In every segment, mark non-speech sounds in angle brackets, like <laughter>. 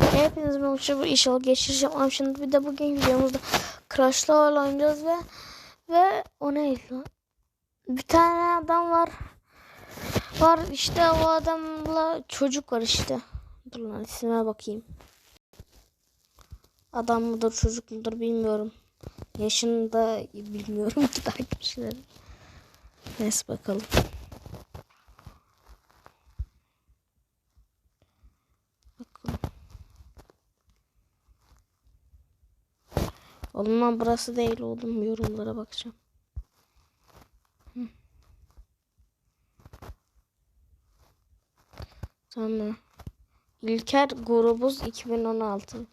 Hepiniz bu inşallah geçiş yapmam. Şimdi bir de bugün videomuzda Crash'la oynayacağız ve ve o neydi lan? Bir tane adam var. Var işte o adamla çocuk var işte. Dur lan ismine bakayım. Adam mıdır çocuk mudur bilmiyorum. Yaşını da bilmiyorum <laughs> ki takipçilerim. Neyse bakalım. Lan burası değil oğlum yorumlara bakacağım. Tamam. İlker grubuz 2016.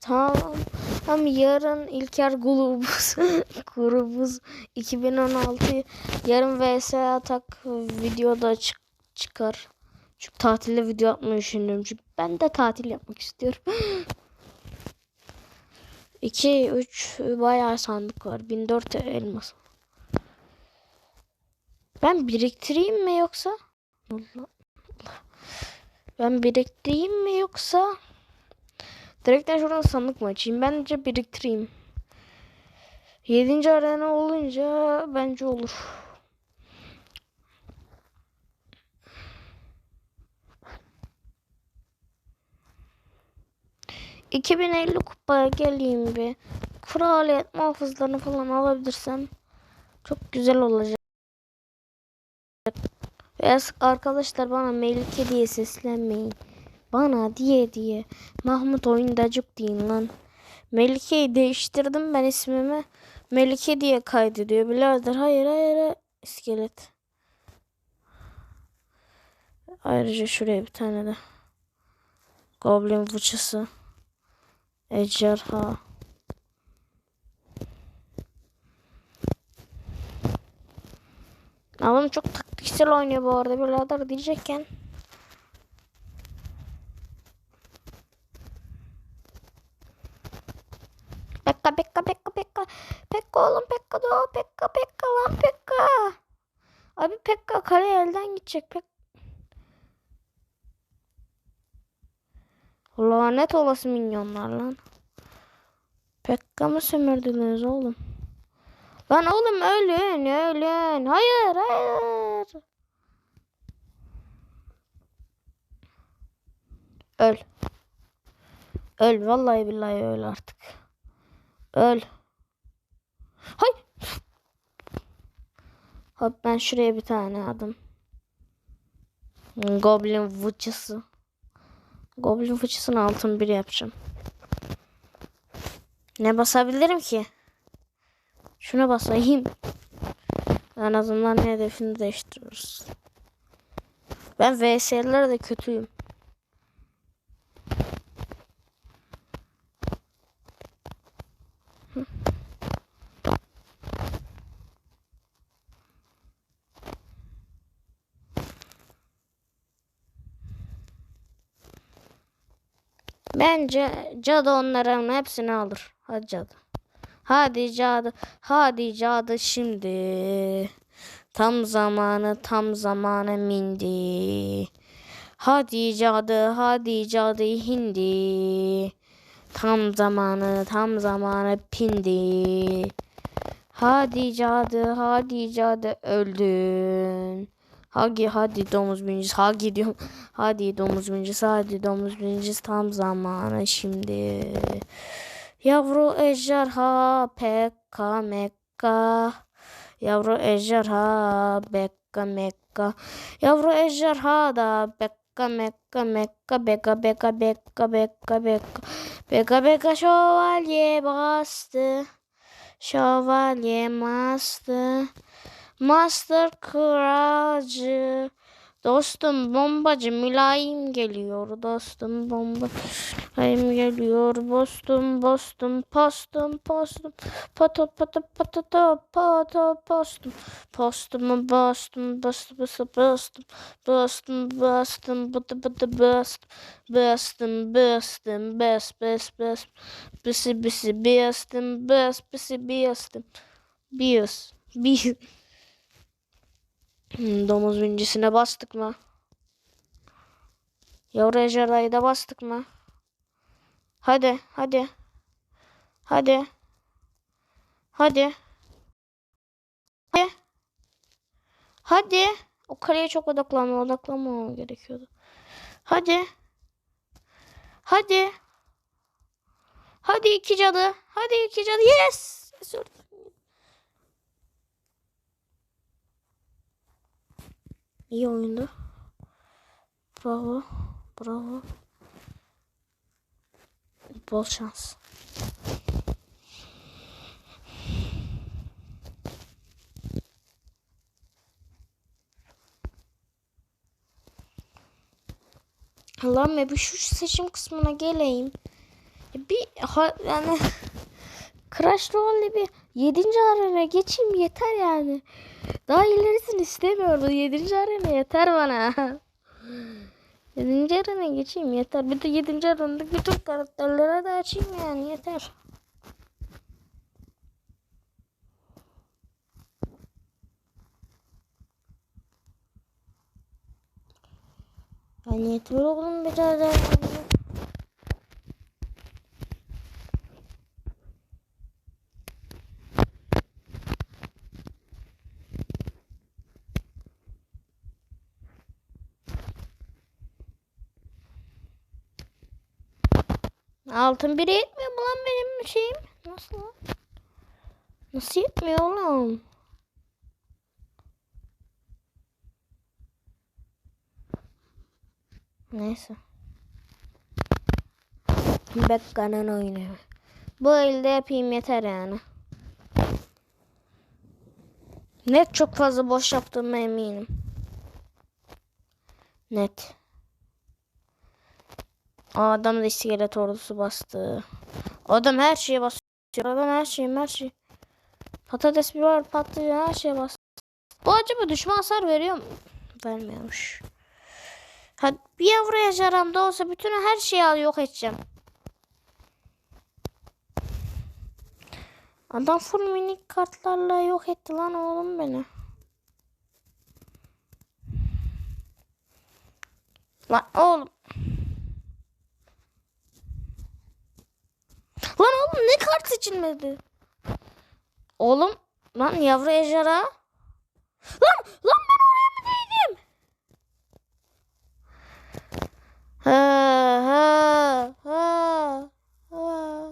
Tamam. Tam yarın İlker grubuz <laughs> grubuz 2016 yarın vs atak videoda çık çıkar. Çünkü tatilde video yapmayı düşünüyorum. Çünkü ben de tatil yapmak istiyorum. <laughs> 2 3 bayağı sandık var. 1004 elmas. Ben biriktireyim mi yoksa? Allah. Ben biriktireyim mi yoksa? Direkten şuradan sandık mı açayım? Bence biriktireyim. 7. arena olunca bence olur. ...2050 kupaya geleyim bir. Kraliyet muhafızlarını falan alabilirsem... ...çok güzel olacak. Ve arkadaşlar bana Melike diye seslenmeyin. Bana diye diye. Mahmut oyundacık deyin lan. Melike'yi değiştirdim ben ismimi. Melike diye kaydediyor. Birader hayır hayır. hayır. İskelet. Ayrıca şuraya bir tane de. Goblin fıçısı. Ejderha. Adam çok taktiksel oynuyor bu arada birader diyecekken. Pekka Pekka Pekka Pekka Pekka oğlum Pekka doğ Pekka Pekka lan Pekka Abi Pekka kale elden gidecek Pek Lanet olası minyonlar lan Pekka mı sömürdünüz oğlum Lan oğlum ölün ölün hayır hayır Öl Öl vallahi billahi öl artık Öl. Hay. Hop ben şuraya bir tane adım. Goblin fıçısı. Goblin fıçısını altın bir yapacağım. Ne basabilirim ki? Şuna basayım. En azından hedefini değiştiriyoruz. Ben VS'lerde de kötüyüm. Bence cadı onların hepsini alır. Hadi cadı. Hadi cadı. Hadi cadı şimdi. Tam zamanı tam zamanı mindi. Hadi cadı hadi cadı hindi. Tam zamanı tam zamanı pindi. Hadi cadı hadi cadı öldün. Hadi hadi domuz birincisi hadi diyorum. Hadi domuz birincisi hadi domuz birincisi tam zamanı şimdi. Yavru ejderha pekka mekka. Yavru ejderha bekka mekka. Yavru ejderha da bekka mekka mekka beka beka beka beka beka. Beka beka şövalye bastı. Şövalye bastı. Master Kralcı. Dostum bombacı mülayim geliyor. Dostum bomba mülayim geliyor. Bostum bostum postum postum. Pato pato pato pato postum. Postumu bostum bostum bostum bostum. Bostum bıtı bıtı bostum. Bostum bostum bes bes bes. Bisi bisi bostum bes bisi bostum. Bios. Bios. Hmm, domuz bincisine bastık mı? Yavru ejderhayı da bastık mı? Hadi hadi. Hadi. Hadi. Hadi. Hadi. O kaleye çok odaklanma. Odaklanmamam gerekiyordu. Hadi. Hadi. Hadi iki cadı. Hadi iki cadı. Yes. İyi oyundu. Bravo. Bravo. Bol şans. Allah'ım ya bir şu seçim kısmına geleyim. Bir ha, yani <laughs> Crash Royale'le bir 7. arena geçeyim yeter yani. Daha ilerisini istemiyorum. 7. arena yeter bana. <laughs> 7. arena geçeyim yeter. Bir de 7. arenadaki bütün karakterlere de açayım yani yeter. Yani yeter oğlum birader. Altın biri yetmiyor mu lan benim şeyim? Nasıl lan? Nasıl yetmiyor oğlum? Neyse. Bekka'nın oyunu. Bu elde yapayım yeter yani. Net çok fazla boş yaptığıma eminim. Net. Adam da iskelet ordusu bastı. Adam her şeye basıyor. Adam her şeyi her şey. Patates bir var patlıcan her şeye bastı. Bu acaba düşman hasar veriyor mu? Vermiyormuş. Hadi bir yavru yaşaramda olsa bütün her şeyi al yok edeceğim. Adam full minik kartlarla yok etti lan oğlum beni. Lan oğlum. Lan oğlum ne kart seçilmedi? Oğlum lan yavru ejderha. Lan lan ben oraya mı değdim? Ha ha ha ha.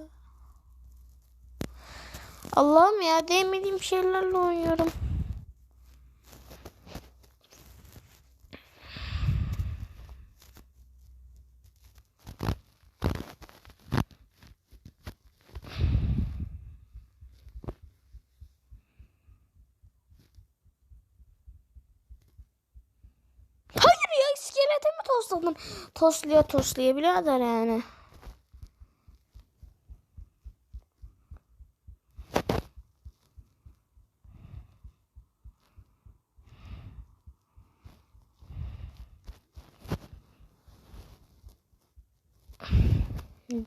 Allah'ım ya değmediğim şeylerle oynuyorum. Hayır ya iskelete mi tosladım? Tosluyor tosluyor birader yani.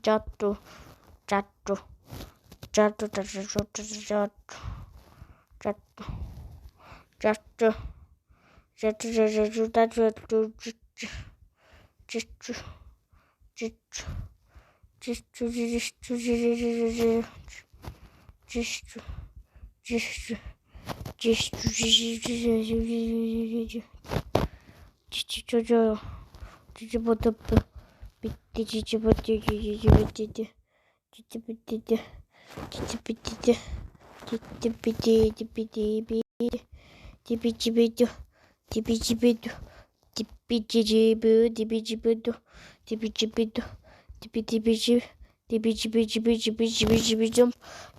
Cattu. Cattu. Cattu. Cattu. Cattu. Cattu. Cattu. Cattu. Cattu. Cattu. Cattu. Cattu. Cici çocuğu. Cici bıdı bı. Bitti cici bıdı cici bıdı. Cici bıdı. Cici bıdı. Cici bıdı. Cici bıdı. Cici bıdı. Cici bıdı. Cici bıdı. Cibi cibi bu. Cibi cibi du. Cibi cibi du. Cibi cibi cibi. Cibi cibi cibi cibi cibi cibi cum.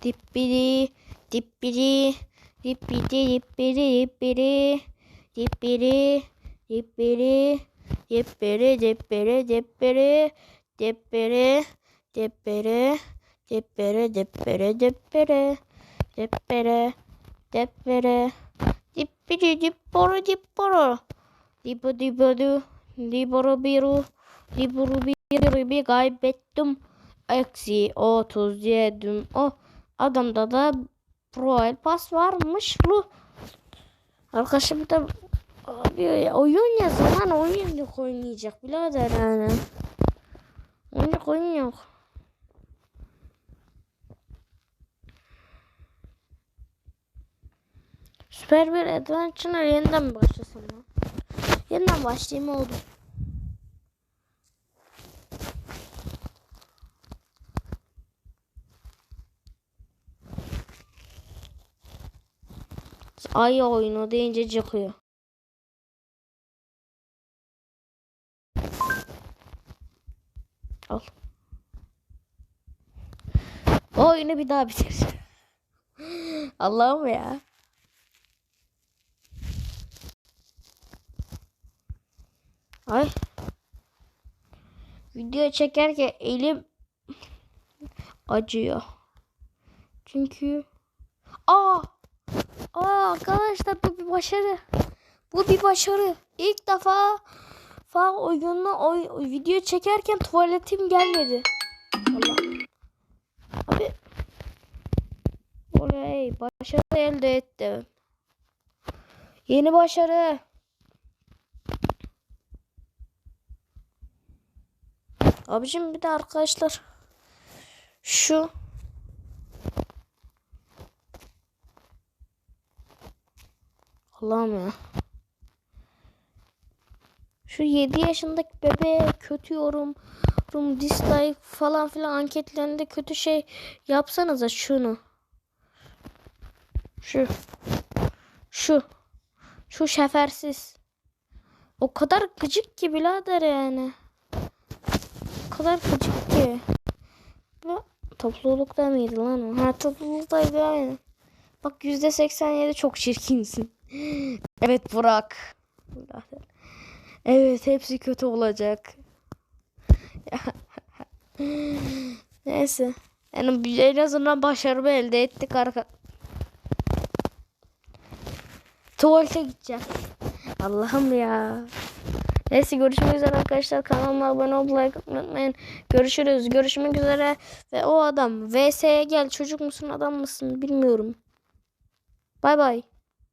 Dipiri. Dipiri. Dipiri. Dipiri. Dipiri. Dipiri. Dipiri. Dipiri. Dipiri. Dipiri. Dipiri. Dipiri. Dipiri. Dipiri. Dipiri. Dipiri. Dipiri. Dipiri. Diporo. Diporo. Dibu dibu du. Diburu biru. Diburu biru bir kaybettim. Eksi 37. O adamda da profil pas varmış. Lu. Arkadaşım da abi oyun ya zaman oyun yok oynayacak birader yani. Oyun yok oyun yok. Süper bir Adventure yeniden başlasın. Yeniden başlayayım oldu. Ay oyunu deyince çıkıyor. Al. O oyunu bir daha bitir. <laughs> Allah'ım ya. Ay. Video çekerken elim acıyor. Çünkü Aa! Aa arkadaşlar bu bir başarı. Bu bir başarı. İlk defa fa oyunla oy, video çekerken tuvaletim gelmedi. Allah. Abi. Oley başarı elde ettim. Yeni başarı. Abicim bir de arkadaşlar şu Allah'ım ya. Şu 7 yaşındaki bebeğe kötü yorum, yorum, dislike falan filan anketlerinde kötü şey yapsanıza şunu. Şu. Şu. Şu şefersiz. O kadar gıcık ki birader yani. Kadar gıcık ki. Bu toplulukta mıydı lan o? Ha topluluktaydı aynen. Bak yüzde 87 çok çirkinsin. <gasps> evet Burak. Evet hepsi kötü olacak. <laughs> Neyse. Yani en azından başarımı elde ettik arka. Tuvalete gideceğim. Allah'ım ya. Neyse görüşmek üzere arkadaşlar. Kanalıma abone olmayı like unutmayın. Görüşürüz. Görüşmek üzere. Ve o adam VS'ye gel. Çocuk musun adam mısın bilmiyorum. Bay bay.